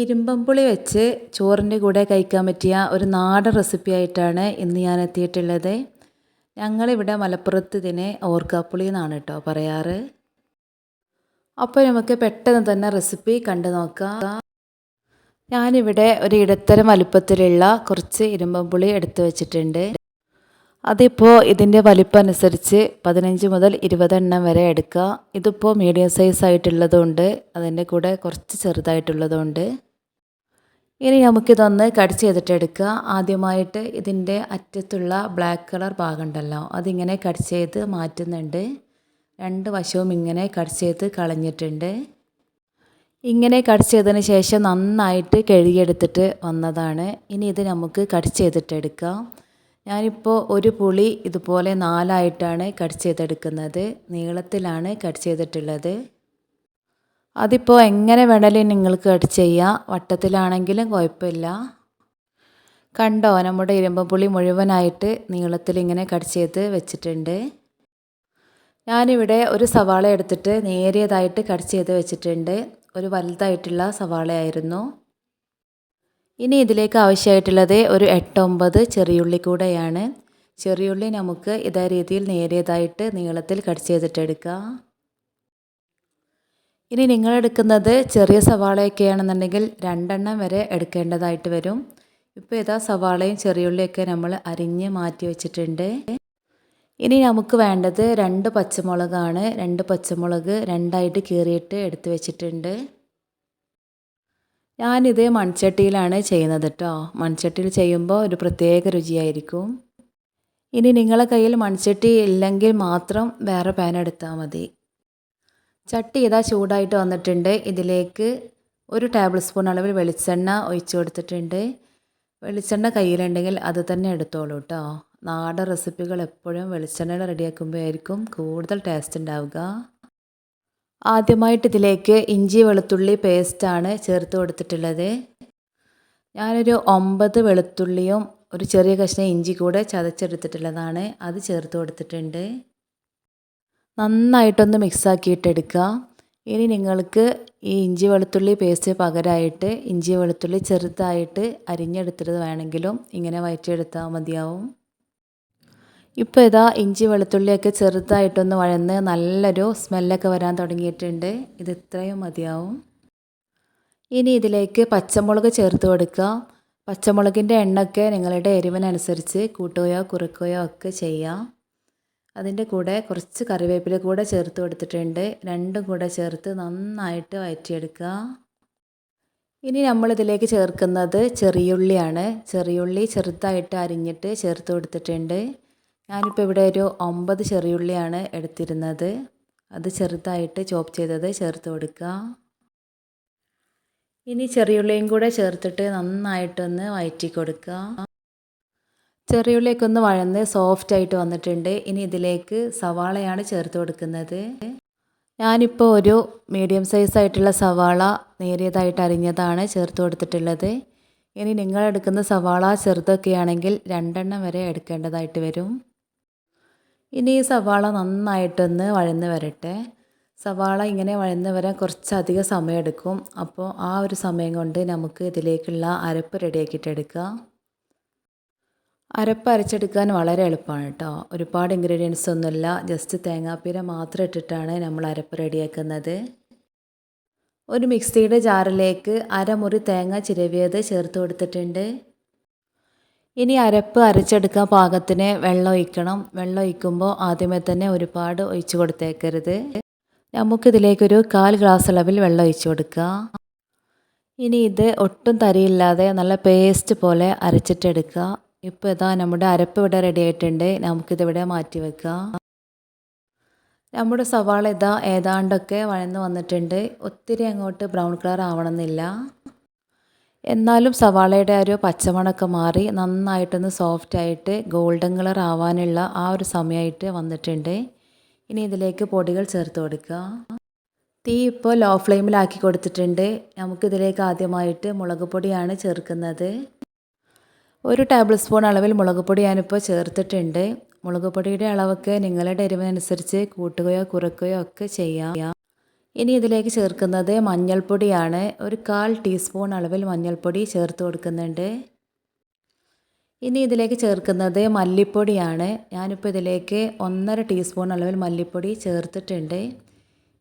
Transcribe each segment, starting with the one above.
ഇരുമ്പമ്പുളി വെച്ച് ചോറിന്റെ കൂടെ കഴിക്കാൻ പറ്റിയ ഒരു നാടൻ റെസിപ്പി ആയിട്ടാണ് ഇന്ന് ഞാൻ എത്തിയിട്ടുള്ളത്. ഞങ്ങളിവിടെ മലപ്പുറത്ത് ഇതിനെ ഓർക്കാപ്പുളി എന്നാണ് കേട്ടോ പറയാറ്. അപ്പോൾ നമുക്ക് പെട്ടെന്ന് തന്നെ റെസിപ്പി കണ്ടു നോക്കാം. ഞാനിവിടെ ഒരു ഇടത്തരം വലുപ്പത്തിലുള്ള കുറച്ച് ഇരുമ്പമ്പുളി എടുത്തു വെച്ചിട്ടുണ്ട്. അതിപ്പോൾ ഇതിന്റെ വലിപ്പം അനുസരിച്ച് പതിനഞ്ച് മുതൽ ഇരുപതെണ്ണം വരെ എടുക്കുക ഇതിപ്പോൾ മീഡിയം സൈസ് ആയിട്ടുള്ളതുകൊണ്ട് അതിന്റെ കൂടെ കുറച്ച് ചെറുതായിട്ടുള്ളതുകൊണ്ട് ഇനി നമുക്കിതൊന്ന് കട്ട് ചെയ്തിട്ട് എടുക്കുക ആദ്യമായിട്ട് ഇതിന്റെ അറ്റത്തുള്ള ബ്ലാക്ക് കളർ ഭാഗം ഉണ്ടല്ലോ അതിങ്ങനെ കട്ട് ചെയ്ത് മാറ്റുന്നുണ്ട്. രണ്ട് വശവും ഇങ്ങനെ കട്ട് ചെയ്ത് കളഞ്ഞിട്ടുണ്ട്. ഇങ്ങനെ കട്ട് ചെയ്തതിന് ശേഷം നന്നായിട്ട് കഴുകിയെടുത്തിട്ട് വന്നതാണ്. ഇനി ഇത് നമുക്ക് കട്ട് ചെയ്തിട്ടെടുക്കാം. ഞാനിപ്പോൾ ഒരു പുളി ഇതുപോലെ നാലായിട്ടാണ് കട്ട് ചെയ്തെടുക്കുന്നത്. നീളത്തിലാണ് കട്ട് ചെയ്തിട്ടുള്ളത്. അതിപ്പോൾ എങ്ങനെ വേണമെങ്കിലും നിങ്ങൾക്ക് കട്ട് ചെയ്യാം. വട്ടത്തിലാണെങ്കിലും കുഴപ്പമില്ല. കണ്ടോ നമ്മുടെ ഇരുമ്പുളി മുഴുവനായിട്ട് നീളത്തിൽ ഇങ്ങനെ കട്ട് ചെയ്ത് വെച്ചിട്ടുണ്ട്. ഞാനിവിടെ ഒരു സവാള എടുത്തിട്ട് നേരിയതായിട്ട് കട്ട് ചെയ്ത് വെച്ചിട്ടുണ്ട്. ഒരു വലുതായിട്ടുള്ള സവാളയായിരുന്നു. ഇനി ഇതിലേക്ക് ആവശ്യമായിട്ടുള്ളത് ഒരു എട്ടൊമ്പത് ചെറിയുള്ളി കൂടെയാണ്. ചെറിയുള്ളി നമുക്ക് ഇതേ രീതിയിൽ നേരിയതായിട്ട് നീളത്തിൽ കട്ട് ചെയ്തിട്ടെടുക്കാം. ഇനി നിങ്ങൾ എടുക്കുന്നത് ചെറിയ സവാളയൊക്കെയാണെന്നുണ്ടെങ്കിൽ രണ്ടെണ്ണം വരെ എടുക്കേണ്ടതായിട്ട് വരും. ഇപ്പോൾ ഇതാ സവാളയും ചെറിയുള്ളിയൊക്കെ നമ്മൾ അരിഞ്ഞ് മാറ്റി വെച്ചിട്ടുണ്ട്. ഇനി നമുക്ക് വേണ്ടത് രണ്ട് പച്ചമുളകാണ്. രണ്ട് പച്ചമുളക് രണ്ടായിട്ട് കീറിയിട്ട് എടുത്ത് വെച്ചിട്ടുണ്ട്. ഞാനിത് മൺചട്ടിയിലാണ് ചെയ്യുന്നത് കേട്ടോ മൺചട്ടിയിൽ ചെയ്യുമ്പോൾ ഒരു പ്രത്യേക രുചിയായിരിക്കും. ഇനി നിങ്ങളെ കയ്യിൽ മൺചട്ടി ഇല്ലെങ്കിൽ മാത്രം വേറെ പാൻ എടുത്താൽ മതി. ചട്ടി ഇതാ ചൂടായിട്ട് വന്നിട്ടുണ്ട്. ഇതിലേക്ക് ഒരു ടേബിൾ സ്പൂൺ അളവിൽ വെളിച്ചെണ്ണ ഒഴിച്ചു കൊടുത്തിട്ടുണ്ട്. വെളിച്ചെണ്ണ കയ്യിലുണ്ടെങ്കിൽ അത് തന്നെ എടുത്തോളൂ കേട്ടോ നാടൻ റെസിപ്പികൾ എപ്പോഴും വെളിച്ചെണ്ണ റെഡിയാക്കുമ്പോഴായിരിക്കും കൂടുതൽ ടേസ്റ്റ് ഉണ്ടാവുക. ആദ്യമായിട്ട് ഇതിലേക്ക് ഇഞ്ചി വെളുത്തുള്ളി പേസ്റ്റാണ് ചേർത്ത് കൊടുത്തിട്ടുള്ളത്. ഞാനൊരു ഒമ്പത് വെളുത്തുള്ളിയും ഒരു ചെറിയ കഷ്ണം ഇഞ്ചി കൂടെ ചതച്ചെടുത്തിട്ടുള്ളതാണ്. അത് ചേർത്ത് കൊടുത്തിട്ടുണ്ട്. നന്നായിട്ടൊന്ന് മിക്സാക്കിയിട്ടെടുക്കുക. ഇനി നിങ്ങൾക്ക് ഈ ഇഞ്ചി വെളുത്തുള്ളി പേസ്റ്റ് പകരമായിട്ട് ഇഞ്ചി വെളുത്തുള്ളി ചെറുതായിട്ട് അരിഞ്ഞെടുത്തത് വേണമെങ്കിലും ഇങ്ങനെ വയറ്റിയെടുത്താൽ മതിയാവും. ഇപ്പോൾ ഇതാ ഇഞ്ചി വെളുത്തുള്ളിയൊക്കെ ചെറുതായിട്ടൊന്ന് വഴന്ന് നല്ലൊരു സ്മെല്ലൊക്കെ വരാൻ തുടങ്ങിയിട്ടുണ്ട്. ഇത് ഇത്രയും മതിയാവും. ഇനി ഇതിലേക്ക് പച്ചമുളക് ചേർത്ത് കൊടുക്കുക. പച്ചമുളകിന്റെ എണ്ണൊക്കെ നിങ്ങളുടെ എരിവിനനുസരിച്ച് കൂട്ടുകയോ കുറുക്കുകയോ ഒക്കെ ചെയ്യാം. അതിന്റെ കൂടെ കുറച്ച് കറിവേപ്പില കൂടെ ചേർത്ത് കൊടുത്തിട്ടുണ്ട്. രണ്ടും കൂടെ ചേർത്ത് നന്നായിട്ട് വയറ്റിയെടുക്കുക. ഇനി നമ്മളിതിലേക്ക് ചേർക്കുന്നത് ചെറിയുള്ളിയാണ്. ചെറിയുള്ളി ചെറുതായിട്ട് അരിഞ്ഞിട്ട് ചേർത്ത് കൊടുത്തിട്ടുണ്ട്. ഞാനിപ്പോൾ ഇവിടെ ഒരു ഒമ്പത് ചെറിയുള്ളിയാണ് എടുത്തിരുന്നത്. അത് ചെറുതായിട്ട് ചോപ്പ് ചെയ്തത് ചേർത്ത് കൊടുക്കുക. ഇനി ചെറിയുള്ളിയും കൂടെ ചേർത്തിട്ട് നന്നായിട്ടൊന്ന് വയറ്റി കൊടുക്കുക ചെറിയുള്ളിയൊക്കെ ഒന്ന് വഴന്ന് സോഫ്റ്റ് ആയിട്ട് വന്നിട്ടുണ്ട്. ഇനി ഇതിലേക്ക് സവാളയാണ് ചേർത്ത് കൊടുക്കുന്നത്. ഞാനിപ്പോൾ ഒരു മീഡിയം സൈസ് ആയിട്ടുള്ള സവാള നേരിയതായിട്ട് അരിഞ്ഞതാണ് ചേർത്ത് കൊടുത്തിട്ടുള്ളത്. ഇനി നിങ്ങൾ എടുക്കുന്ന സവാള ചെറുതൊക്കെയാണെങ്കിൽ രണ്ടെണ്ണം വരെ എടുക്കേണ്ടതായിട്ട് വരും. ഇനി ഈ സവാള നന്നായിട്ടൊന്ന് വഴന്ന് വരട്ടെ. സവാള ഇങ്ങനെ വഴന്ന് വരാൻ കുറച്ചധികം സമയമെടുക്കും അപ്പോൾ ആ ഒരു സമയം കൊണ്ട് നമുക്ക് ഇതിലേക്കുള്ള അരപ്പ് റെഡിയാക്കിയിട്ടെടുക്കാം അരപ്പ് അരച്ചെടുക്കാൻ വളരെ എളുപ്പമാണ് കേട്ടോ. ഒരുപാട് ഇൻഗ്രീഡിയൻസ് ഒന്നുമില്ല. ജസ്റ്റ് തേങ്ങാപ്പീര മാത്രം ഇട്ടിട്ടാണ് നമ്മൾ അരപ്പ് റെഡിയാക്കുന്നത്. ഒരു മിക്സിയുടെ ജാറിലേക്ക് അരമുറി തേങ്ങ ചിരവിയത് ചേർത്ത് കൊടുത്തിട്ടുണ്ട്. ഇനി അരപ്പ് അരച്ചെടുക്കാൻ പാകത്തിന് വെള്ളം ഒഴിക്കണം. വെള്ളം ഒഴിക്കുമ്പോൾ ആദ്യമേ തന്നെ ഒരുപാട് ഒഴിച്ചു കൊടുത്തേക്കരുത്. നമുക്കിതിലേക്കൊരു കാൽ ഗ്ലാസ് അളവിൽ വെള്ളം ഒഴിച്ചു കൊടുക്കുക. ഇനി ഇത് ഒട്ടും തരിയില്ലാതെ നല്ല പേസ്റ്റ് പോലെ അരച്ചിട്ടെടുക്കുക. ഇപ്പോൾ ഇതാ നമ്മുടെ അരപ്പ് ഇവിടെ റെഡി ആയിട്ടുണ്ട്. നമുക്കിതിവിടെ മാറ്റി വെക്കാം. നമ്മുടെ സവാള ഇതാ ഏതാണ്ടൊക്കെ വഴന്ന് വന്നിട്ടുണ്ട്. ഒത്തിരി അങ്ങോട്ട് ബ്രൗൺ കളർ ആവണമെന്നില്ല. എന്നാലും സവാളയുടെ ഒരു പച്ചമണൊക്കെ മാറി നന്നായിട്ടൊന്ന് സോഫ്റ്റായിട്ട് ഗോൾഡൻ കളർ ആവാനുള്ള ആ ഒരു സമയമായിട്ട് വന്നിട്ടുണ്ട്. ഇനി ഇതിലേക്ക് പൊടികൾ ചേർത്ത് കൊടുക്കുക തീ ഇപ്പോൾ ലോ ഫ്ലെയിമിലാക്കി കൊടുത്തിട്ടുണ്ട്. നമുക്കിതിലേക്ക് ആദ്യമായിട്ട് മുളക് പൊടിയാണ് ചേർക്കുന്നത്. ഒരു ടേബിൾ സ്പൂൺ അളവിൽ മുളക് പൊടി ഞാനിപ്പോൾ ചേർത്തിട്ടുണ്ട്. മുളക് പൊടിയുടെ അളവൊക്കെ നിങ്ങളുടെ എരിവിനനുസരിച്ച് കൂട്ടുകയോ കുറയ്ക്കുകയോ ഒക്കെ ചെയ്യാം. ഇനി ഇതിലേക്ക് ചേർക്കുന്നത് മഞ്ഞൾപ്പൊടിയാണ്. ഒരു കാൽ ടീസ്പൂൺ അളവിൽ മഞ്ഞൾപ്പൊടി ചേർത്ത് കൊടുക്കുന്നുണ്ട്. ഇനി ഇതിലേക്ക് ചേർക്കുന്നത് മല്ലിപ്പൊടിയാണ്. ഞാനിപ്പോൾ ഇതിലേക്ക് ഒന്നര ടീസ്പൂൺ അളവിൽ മല്ലിപ്പൊടി ചേർത്തിട്ടുണ്ട്.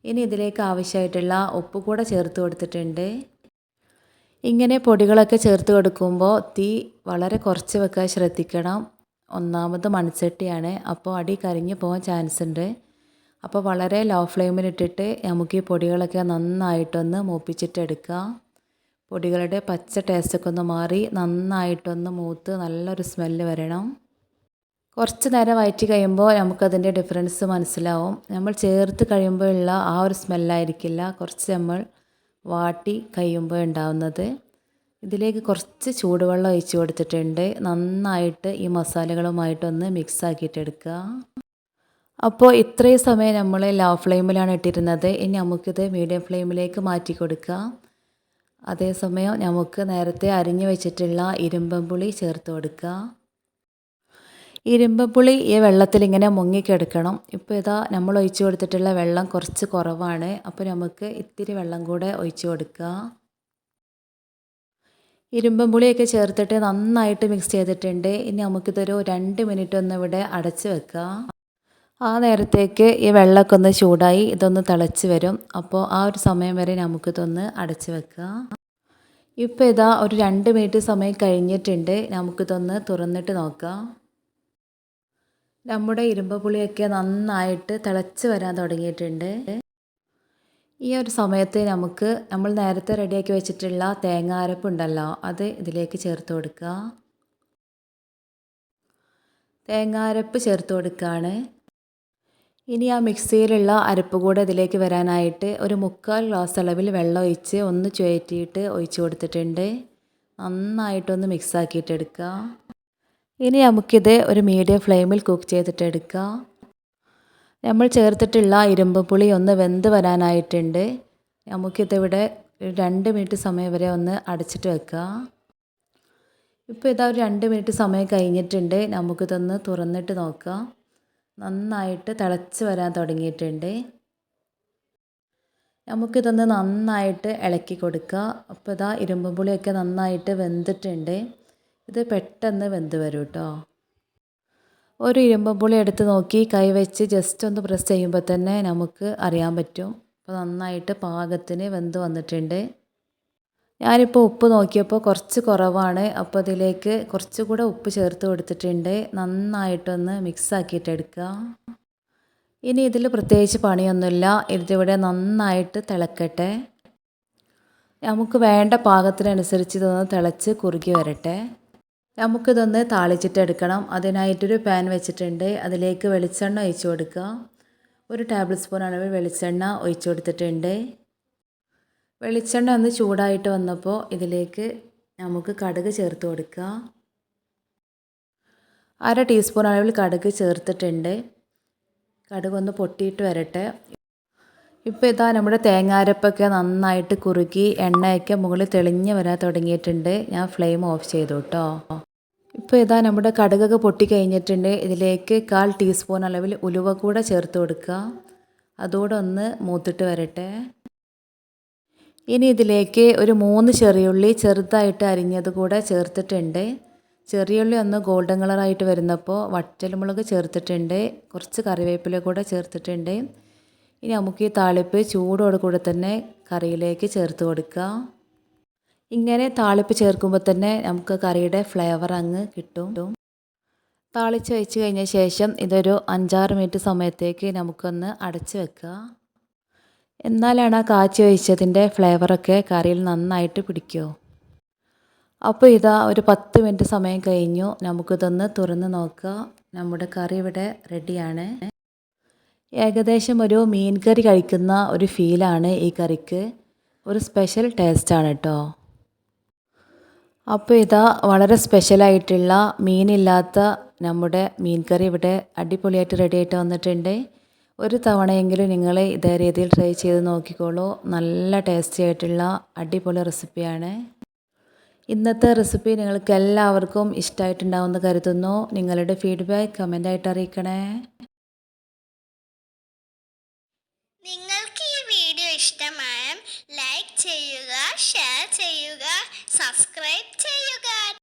ഇനി ഇതിലേക്ക് ആവശ്യമായിട്ടുള്ള ഉപ്പ് കൂടെ ചേർത്ത് കൊടുത്തിട്ടുണ്ട്. ഇങ്ങനെ പൊടികളൊക്കെ ചേർത്ത് കൊടുക്കുമ്പോൾ തീ വളരെ കുറച്ച് വെക്കാൻ ശ്രദ്ധിക്കണം. ഒന്നാമത് മൺചട്ടിയാണ്. അപ്പോൾ അടി കരിഞ്ഞു പോകാൻ ചാൻസ് ഉണ്ട്. അപ്പോൾ വളരെ ലോ ഫ്ലെയിമിലിട്ടിട്ട് നമുക്ക് ഈ പൊടികളൊക്കെ നന്നായിട്ടൊന്ന് മൂപ്പിച്ചിട്ടെടുക്കാം പൊടികളുടെ പച്ച ടേസ്റ്റൊക്കെ ഒന്ന് മാറി നന്നായിട്ടൊന്ന് മൂത്ത് നല്ലൊരു സ്മെല്ല് വരണം. കുറച്ച് നേരം വയറ്റി കഴിയുമ്പോൾ നമുക്കതിന്റെ ഡിഫറൻസ് മനസ്സിലാവും. നമ്മൾ ചേർത്ത് കഴിയുമ്പോഴുള്ള ആ ഒരു സ്മെല്ലായിരിക്കില്ല കുറച്ച് നമ്മൾ വാട്ടി കഴിയുമ്പോൾ ഉണ്ടാവുന്നത്. ഇതിലേക്ക് കുറച്ച് ചൂടുവെള്ളം ഒഴിച്ച് കൊടുത്തിട്ടുണ്ട്. നന്നായിട്ട് ഈ മസാലകളുമായിട്ടൊന്ന് മിക്സ് ആക്കിയിട്ടെടുക്കുക അപ്പോൾ ഇത്രയും സമയം നമ്മൾ ലോ ഫ്ലെയിമിലാണ് ഇട്ടിരുന്നത്. ഇനി നമുക്കിത് മീഡിയം ഫ്ലെയിമിലേക്ക് മാറ്റി കൊടുക്കുക. അതേസമയം നമുക്ക് നേരത്തെ അരിഞ്ഞു വെച്ചിട്ടുള്ള ഇരുമ്പമ്പുളി ചേർത്ത് കൊടുക്കുക. ഇരുമ്പപ്പുളി ഈ വെള്ളത്തിൽ ഇങ്ങനെ മുങ്ങിക്കിടക്കണം. ഇപ്പോൾ ഇതാ നമ്മൾ ഒഴിച്ചു കൊടുത്തിട്ടുള്ള വെള്ളം കുറച്ച് കുറവാണ്. അപ്പോൾ നമുക്ക് ഇത്തിരി വെള്ളം കൂടെ ഒഴിച്ചു കൊടുക്കുക ഇരുമ്പം പുളിയൊക്കെ ചേർത്തിട്ട് നന്നായിട്ട് മിക്സ് ചെയ്തിട്ടുണ്ട്. ഇനി നമുക്കിതൊരു രണ്ട് മിനിറ്റ് ഒന്ന് ഇവിടെ അടച്ച് വെക്കുക ആ നേരത്തേക്ക് ഈ വെള്ളമൊക്കെ ഒന്ന് ചൂടായി ഇതൊന്ന് തിളച്ച് വരും. അപ്പോൾ ആ ഒരു സമയം വരെ നമുക്കിതൊന്ന് അടച്ച് വെക്കുക ഇപ്പോൾ ഇതാ ഒരു രണ്ട് മിനിറ്റ് സമയം കഴിഞ്ഞിട്ടുണ്ട്. നമുക്കിതൊന്ന് തുറന്നിട്ട് നോക്കാം. നമ്മുടെ ഇരുമ്പ് പുളിയൊക്കെ നന്നായിട്ട് തിളച്ച് വരാൻ തുടങ്ങിയിട്ടുണ്ട്. ഈ ഒരു സമയത്ത് നമുക്ക് നമ്മൾ നേരത്തെ റെഡിയാക്കി വെച്ചിട്ടുള്ള തേങ്ങ അരപ്പുണ്ടല്ലോ അത് ഇതിലേക്ക് ചേർത്ത് കൊടുക്കുക. തേങ്ങ അരപ്പ് ചേർത്ത് കൊടുക്കുകയാണ്. ഇനി ആ മിക്സിയിലുള്ള അരപ്പ് കൂടെ ഇതിലേക്ക് വരാനായിട്ട് ഒരു മുക്കാൽ ഗ്ലാസ് അളവിൽ വെള്ളം ഒഴിച്ച് ഒന്ന് ചുഴറ്റിയിട്ട് ഒഴിച്ച് കൊടുത്തിട്ടുണ്ട്. നന്നായിട്ടൊന്ന് മിക്സാക്കിയിട്ടെടുക്കുക ഇനി നമുക്കിത് ഒരു മീഡിയം ഫ്ലെയിമിൽ കുക്ക് ചെയ്തിട്ട് ചെയ്തിട്ടെടുക്കാം നമ്മൾ ചേർത്തിട്ടുള്ള ഇരുമ്പ് പുളി ഒന്ന് വെന്ത് വരാനായിട്ടുണ്ട്. നമുക്കിതിവിടെ രണ്ട് മിനിറ്റ് സമയം വരെ ഒന്ന് അടച്ചിട്ട് വെക്കുക ഇപ്പോൾ ഇതാ ഒരു രണ്ട് മിനിറ്റ് സമയം കഴിഞ്ഞിട്ടുണ്ട്. നമുക്കിതൊന്ന് തുറന്നിട്ട് നോക്കാം. നന്നായിട്ട് തിളച്ച് വരാൻ തുടങ്ങിയിട്ടുണ്ട്. നമുക്കിതൊന്ന് നന്നായിട്ട് ഇളക്കി കൊടുക്കുക അപ്പോൾ ഇതാ ഇരുമ്പ് പുളിയൊക്കെ നന്നായിട്ട് വെന്തിട്ടുണ്ട്. ഇത് പെട്ടെന്ന് വെന്ത് വരും കേട്ടോ ഒരു ഇരുമ്പുള്ളി എടുത്ത് നോക്കി കൈവച്ച് ജസ്റ്റ് ഒന്ന് പ്രസ് ചെയ്യുമ്പോൾ തന്നെ നമുക്ക് അറിയാൻ പറ്റും. അപ്പോൾ നന്നായിട്ട് പാകത്തിന് വെന്ത് വന്നിട്ടുണ്ട്. ഞാനിപ്പോൾ ഉപ്പ് നോക്കിയപ്പോൾ കുറച്ച് കുറവാണ്. അപ്പോൾ അതിലേക്ക് കുറച്ചുകൂടെ ഉപ്പ് ചേർത്ത് കൊടുത്തിട്ടുണ്ട്. നന്നായിട്ടൊന്ന് മിക്സ് ആക്കിയിട്ട് എടുക്കുക ഇനി ഇതിൽ പ്രത്യേകിച്ച് പണിയൊന്നുമില്ല. ഇതിവിടെ നന്നായിട്ട് തിളക്കട്ടെ. നമുക്ക് വേണ്ട പാകത്തിനനുസരിച്ച് ഇതൊന്ന് തിളച്ച് കുറുകി വരട്ടെ. നമുക്കിതൊന്ന് താളിച്ചിട്ടെടുക്കണം. അതിനായിട്ടൊരു പാൻ വെച്ചിട്ടുണ്ട്. അതിലേക്ക് വെളിച്ചെണ്ണ ഒഴിച്ചു കൊടുക്കുക. ഒരു ടേബിൾ സ്പൂൺ അളവിൽ വെളിച്ചെണ്ണ ഒഴിച്ചു കൊടുത്തിട്ടുണ്ട്. വെളിച്ചെണ്ണ ഒന്ന് ചൂടായിട്ട് വന്നപ്പോൾ ഇതിലേക്ക് നമുക്ക് കടുക് ചേർത്ത് കൊടുക്കുക. അര ടീസ്പൂൺ അളവിൽ കടുക് ചേർത്തിട്ടുണ്ട്. കടുക് ഒന്ന് പൊട്ടിയിട്ട് വരട്ടെ. ഇപ്പോൾ ഇതാ നമ്മുടെ തേങ്ങാരപ്പൊക്കെ നന്നായിട്ട് കുറുക്കി എണ്ണയൊക്കെ മുകളിൽ തെളിഞ്ഞ് വരാൻ തുടങ്ങിയിട്ടുണ്ട്. ഞാൻ ഫ്ലെയിം ഓഫ് ചെയ്തു കേട്ടോ. ഇപ്പോൾ ഇതാ നമ്മുടെ കടുകൊക്കെ പൊട്ടി കഴിഞ്ഞിട്ടുണ്ട്. ഇതിലേക്ക് കാൽ ടീസ്പൂൺ അളവിൽ ഉലുവ കൂടെ ചേർത്ത് കൊടുക്കുക. അതുകൂടെ ഒന്ന് മൂത്തിട്ട് വരട്ടെ. ഇനി ഇതിലേക്ക് ഒരു മൂന്ന് ചെറിയുള്ളി ചെറുതായിട്ട് അരിഞ്ഞത് കൂടെ ചേർത്തിട്ടുണ്ട്. ചെറിയുള്ളി ഒന്ന് ഗോൾഡൻ കളറായിട്ട് വരുന്നപ്പോൾ വറ്റൽമുളക് ചേർത്തിട്ടുണ്ട്. കുറച്ച് കറിവേപ്പില കൂടെ ചേർത്തിട്ടുണ്ട്. ഇനി നമുക്ക് ഈ താളിപ്പ് ചൂടോട് കൂടെ തന്നെ കറിയിലേക്ക് ചേർത്ത് കൊടുക്കുക. ഇങ്ങനെ താളിപ്പ് ചേർക്കുമ്പോൾ തന്നെ നമുക്ക് കറിയുടെ ഫ്ലേവർ അങ്ങ് കിട്ടും. താളിച്ച് വെച്ച് കഴിഞ്ഞ ശേഷം ഇതൊരു അഞ്ചാറ് മിനിറ്റ് സമയത്തേക്ക് നമുക്കൊന്ന് അടച്ച് വെക്കുക. എന്നാലാണ് ആ കാച്ചി വെച്ചതിന്റെ ഫ്ലേവറൊക്കെ കറിയിൽ നന്നായിട്ട് പിടിക്കുമോ അപ്പോൾ ഇതാ ഒരു പത്ത് മിനിറ്റ് സമയം കഴിഞ്ഞു. നമുക്കിതൊന്ന് തുറന്ന് നോക്കുക. നമ്മുടെ കറി ഇവിടെ റെഡിയാണ്. ഏകദേശം ഒരു മീൻ കറി കഴിക്കുന്ന ഒരു ഫീലാണ് ഈ കറിക്ക്. ഒരു സ്പെഷ്യൽ ടേസ്റ്റാണ് കേട്ടോ അപ്പോൾ ഇതാ വളരെ സ്പെഷ്യലായിട്ടുള്ള മീനില്ലാത്ത നമ്മുടെ മീൻ കറി ഇവിടെ അടിപൊളിയായിട്ട് റെഡി ആയിട്ട് വന്നിട്ടുണ്ട്. ഒരു തവണയെങ്കിലും നിങ്ങൾ ഇതേ രീതിയിൽ ട്രൈ ചെയ്ത് നോക്കിക്കോളൂ. നല്ല ടേസ്റ്റി ആയിട്ടുള്ള അടിപൊളി റെസിപ്പിയാണ് ഇന്നത്തെ റെസിപ്പി നിങ്ങൾക്ക് എല്ലാവർക്കും ഇഷ്ടമായിട്ടുണ്ടാവുമെന്ന് കരുതുന്നു. നിങ്ങളുടെ ഫീഡ്ബാക്ക് കമന്റായിട്ട് അറിയിക്കണേ. സബ്സ്ക്രൈബ് ചെയ്യുക